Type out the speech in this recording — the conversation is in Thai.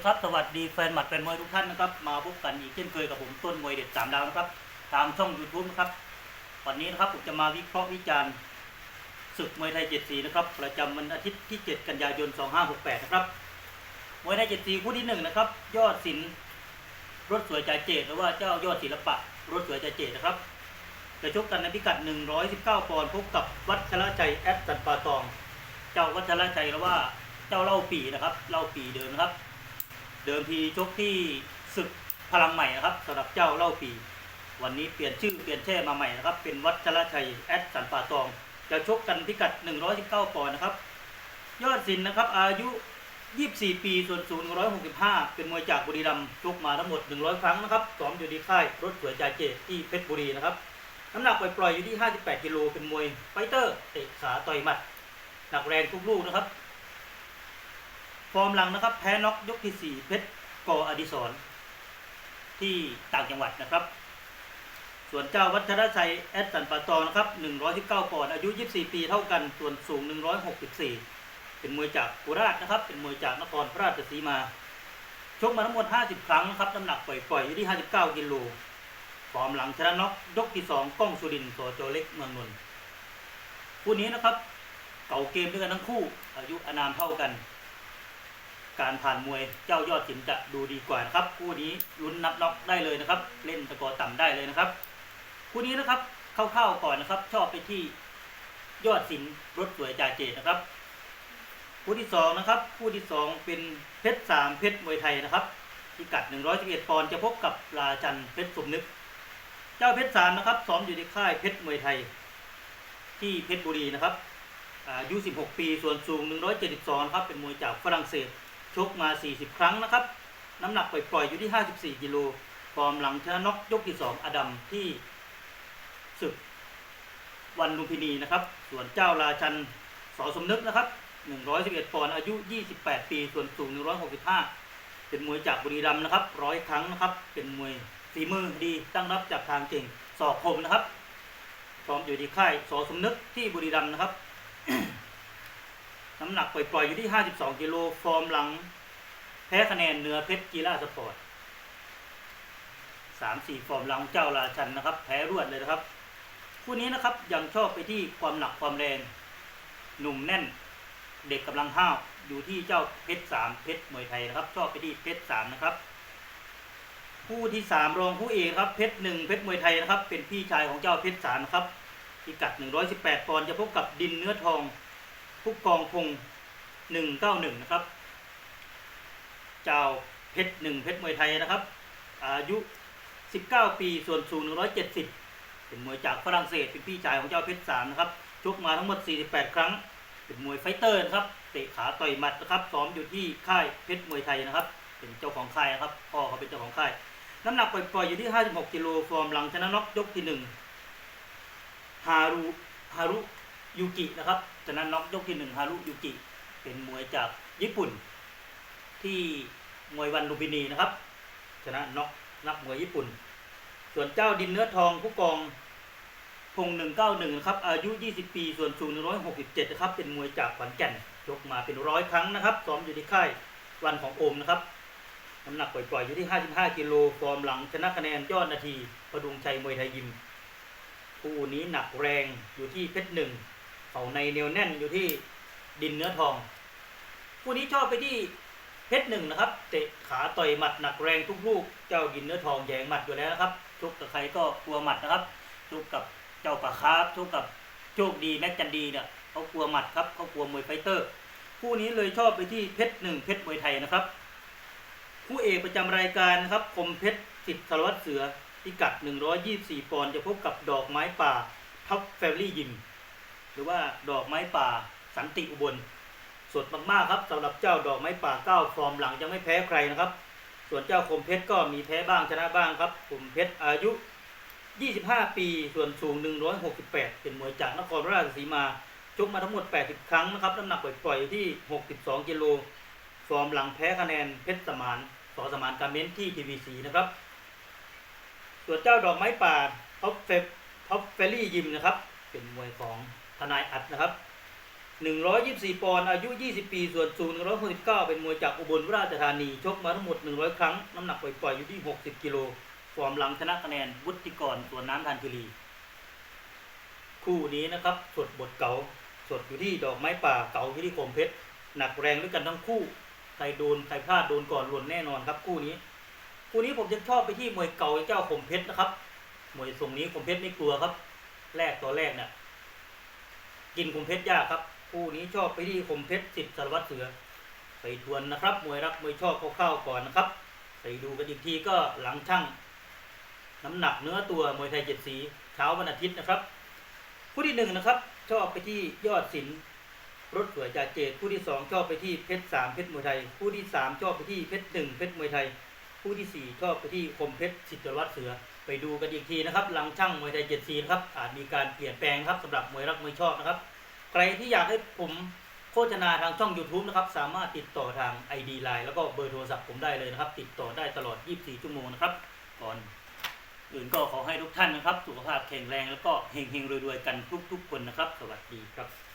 ดีครับ สวัสดีแฟนหมัดแฟนมวยทุกท่านนะครับ มาพบกันอีกเช่นเคยกับผมต้นมวยเด็ดสามดาวนะครับ ทางช่อง YouTube นะครับ วันนี้นะครับผมจะมาวิเคราะห์วิจารณ์ศึกมวยไทยเจ็ดสีนะครับ ประจำวันอาทิตย์ที่ 7 กันยายน 2568 นะครับ มวยไทยเจ็ดสีคู่ที่หนึ่งนะครับ ยอดศิลป์รถสวยจ่าเจตหรือว่าเจ้ายอดศิลปะ รถสวยจ่าเจตนะครับ จะชกกันในพิกัด 119 ปอนด์พบกับวัชระชัยแอดสันปาตอง เจ้าวัชระชัยหรือว่าเจ้าเล่าปีนะครับ เล่าปีเดิมนะครับ เดิมทีชกที่ศึกพลังใหม่นะครับสำหรับเจ้าเล่าปี วันนี้เปลี่ยนชื่อเปลี่ยนแช่มาใหม่นะครับ เป็นวัชระชัยแอดสันป่าตอง จะชกกันพิกัด 119ปอนด์นะครับ ยอดศิลป์นะครับ อายุ 24 ปีส่วนสูง165 เป็นมวยจากบุรีรัมย์ชกมาทั้งหมด 100 ครั้งนะครับซ้อมอยู่ที่ค่ายรถสวยจ่าเจที่เพชรบุรีนะครับน้ำหนักปล่อยๆอยู่ที่ 58 กิโลเป็นมวยไฟเตอร์เตะขาต่อยหมัดหนักแรงทุกลูกนะครับ ฟอร์มหลังนะครับ แพ้น็อกยกที่ 4 เพชรกออดิศรที่ต่างจังหวัดนะครับ ส่วนเจ้าวัชรชัยแอดสันปาตองนะครับ 119ปอนด์อายุ 24 ปีเท่ากัน ส่วนสูง 164 เป็นมวยจากโคราชนะครับ เป็นมวยจากนครราชสีมา ชกมาทั้งหมด 50 ครั้งนะครับ น้ำหนักปล่อยๆอยู่ที่ 59 กิโล ฟอร์มหลังชนะน็อกยกที่ 2 ก้องสุรินทร์สจเล็กเมืองนนท์คู่นี้นะครับ เก่าเกมด้วยกันทั้งคู่ อายุอานามเท่ากัน การผ่านมวยเจ้ายอดศิลป์จะดูดีกว่านะครับ คู่นี้ลุ้นนับน็อกได้เลยนะครับ เล่นตะกอต่ำได้เลยนะครับ คู่นี้นะครับคร่าๆก่อนนะครับ ชอบไปที่ยอดศิลป์รถสวยจ่าเจตนะครับ คู่ที่สองนะครับ คู่ที่สองเป็นเพชรสามเพชรมวยไทยนะครับพิกัด111ปอนด์จะพบกับราจันเพชรสมนึก เจ้าเพชรสามนะครับซ้อมอยู่ในค่ายเพชรมวยไทย ที่เพชรบุรีนะครับอายุ 16 ปี ส่วนสูง 172 ครับ เป็นมวยจากฝรั่งเศส ชกมา 40 ครั้งนะครับ น้ำหนักปล่อยๆอยู่ที่ 54 กิโล ฟอร์มหลังชนะน็อกยกที่ 2 อดัมที่ศึกวันลุมพินีนะครับ ส่วนเจ้าราชันสอสมนึกนะครับ 111 ปอนด์อายุ 28 ปี ส่วนสูง 165 เป็นมวยจากบุรีรัมย์นะครับร้อยครั้งนะครับ เป็นมวยฝีมือดีตั้งรับจากทางเก่งสอกคมนะครับพร้อมอยู่ที่ค่ายสอสมนึกที่บุรีรัมย์นะครับ น้ำหนักปล่อยๆอยู่ที่ 52 กิโล ฟอร์มหลัง แพ้คะแนนเนือเพชรกีฬาสปอร์ตสามสี่ฟอร์มหลังเจ้าราชันนะครับ แพ้รวดเลยนะครับ คู่นี้นะครับยังชอบไปที่ความหนักความแรง หนุ่มแน่น เด็กกำลังห้าวอยู่ที่เจ้าเพชรสามเพชรมวยไทยนะครับ ชอบไปที่เพชรสามนะครับ คู่ที่สามรองคู่เอกครับเพชรหนึ่งเพชรมวยไทยนะครับ เป็นพี่ชายของเจ้าเพชรสามนะครับพิกัด118ปอนด์จะพบกับดินเนื้อทอง ผู้กองพงหนึ่งเก้าหนึ่งนะครับเจ้าเพชรหนึ่งเพชรมวยไทยนะครับ อายุ19ปีส่วนสูง170เป็นมวยจากฝรั่งเศสเป็นพี่ชายของเจ้าเพชรสามนะครับชกมาทั้งหมด48ครั้ง เป็นมวยไฟเตอร์นะครับเตะขาต่อยหมัดนะครับซ้อมอยู่ที่ค่ายเพชรมวยไทยนะครับ เป็นเจ้าของค่ายนะครับพ่อเขาเป็นเจ้าของค่ายน้ำหนักปล่อยๆอยู่ที่ 56กิโลฟอร์มหลังชนะน็อกยกที่หนึ่งฮารุฮารุยูกินะครับ ชนะน็อกยกที่หนึ่งฮารุยูกิเป็นมวยจากญี่ปุ่น ที่มวยวันลุมพินีนะครับ ชนะน็อกนักมวยญี่ปุ่น ส่วนเจ้าดินเนื้อทองผู้กองพงหนึ่งเก้าหนึ่งนะครับอายุ 20 ปี ส่วนสูง167นะครับ เป็นมวยจากขอนแก่นยกมาเป็นร้อยครั้งนะครับซ้อมอยู่ที่ค่ายวันของโอมนะครับน้ำหนักปล่อยๆอยู่ที่ 55 กิโลฟอร์มหลังชนะคะแนนยอดนาทีประดุงชัยมวยไทยยิม คู่นี้หนักแรงอยู่ที่เพชรหนึ่ง เขาในเหนียวแน่นอยู่ที่ดินเนื้อทองคู่นี้ชอบไปที่เพชรหนึ่งนะครับ เตะขาต่อยหมัดหนักแรงทุกลูก เจ้าดินเนื้อทองแยงหมัดอยู่แล้วนะครับทุกกับใครก็กลัวหมัดนะครับทุกกับเจ้าปะคาร์ฟทุกกับโชคดีแม็กจันดีเนี่ยเขากลัวหมัดครับเขากลัวมวยไฟเตอร์ คู่นี้เลยชอบไปที่เพชรหนึ่งเพชรมวยไทยนะครับ คู่เอกประจำรายการนะครับคมเพชรสิทธิ์สารวัตรเสือพิกัด 124 ปอนด์จะพบกับดอกไม้ป่าท็อปแฟมลี่ยิม รือว่าดอกไม้ป่าสันติอุบล สดมากๆครับสำหรับเจ้าดอกไม้ป่าเก้าฟอร์มหลังยังไม่แพ้ใครนะครับ ส่วนเจ้าคมเพชรก็มีแพ้บ้างชนะบ้างครับคมเพชรอายุ 25 ปี ส่วนสูง 168 เป็นมวยจากนครราชสีมาชกมาทั้งหมด 80 ครั้งนะครับน้ำหนักปล่อยๆอยู่ที่ 62 กิโลฟอร์มหลังแพ้คะแนนเพชรสมานสอสมานการเม้นที่ทีวีสีนะครับ ส่วนเจ้าดอกไม้ป่าท็อปเฟท็อปเฟลี่ยิมนะครับ เป็นมวยของ ทนายอัดนะครับ 124 ปอนด์อายุ 20 ปี ส่วนสูง169 เป็นมวยจากอุบลราชธานี ชกมาทั้งหมด 100 ครั้ง น้ำหนักปล่อยๆอยู่ที่ 60 กิโล ฟอร์มหลังชนะคะแนน วุฒิกรสวนน้ำทานคิรีคู่นี้นะครับสดบทเก่าสดอยู่ที่ดอกไม้ป่าเก่าอยู่ที่โคมเพชร หนักแรงด้วยกันทั้งคู่ ใครโดนใครพลาดโดนก่อนหล่นแน่นอนครับคู่นี้ คู่นี้ผมจะชอบไปที่มวยเก่าเจ้าคมเพชรนะครับ มวยทรงนี้คมเพชรไม่กลัวครับ แรกตัวแรกเนี่ย กินคมเพชรยากครับคู่นี้ชอบไปที่คมเพชรสิทธิ์สารวัตรเสือ ไปทวนนะครับ มวยรักมวยชอบคร่าๆก่อนนะครับ ไปดูกันอีกทีก็หลังช่างน้ำหนักเนื้อตัวมวยไทยเจ็ดสีเช้าวันอาทิตย์นะครับคู่ที่หนึ่งนะครับ ชอบไปที่ยอดศิลป์รถสวยจ่าเจดคู่ที่สองชอบไปที่เพชรสามเพชรมวยไทยคู่ที่สามชอบไปที่เพชรหนึ่งเพชรมวยไทยคู่ที่สี่ชอบไปที่คมเพชรสิทธิ์สารวัตรเสือ ไปดูกันอีกทีนะครับ หลังช่างมวยไทยเจ็ดสีนะครับอาจมีการเปลี่ยนแปลงครับสำหรับมวยรักมวยชอบนะครับ ใครที่อยากให้ผมโฆษณาทางช่อง YouTube นะครับ สามารถติดต่อทาง ID Line แล้วก็เบอร์โทรศัพท์ผมได้เลยนะครับ ติดต่อได้ตลอด 24 ชั่วโมงนะครับ ก่อนอื่นก็ขอให้ทุกท่านนะครับ สุขภาพแข็งแรงแล้วก็เฮงๆรวยๆกันทุกๆคนนะครับ สวัสดีครับ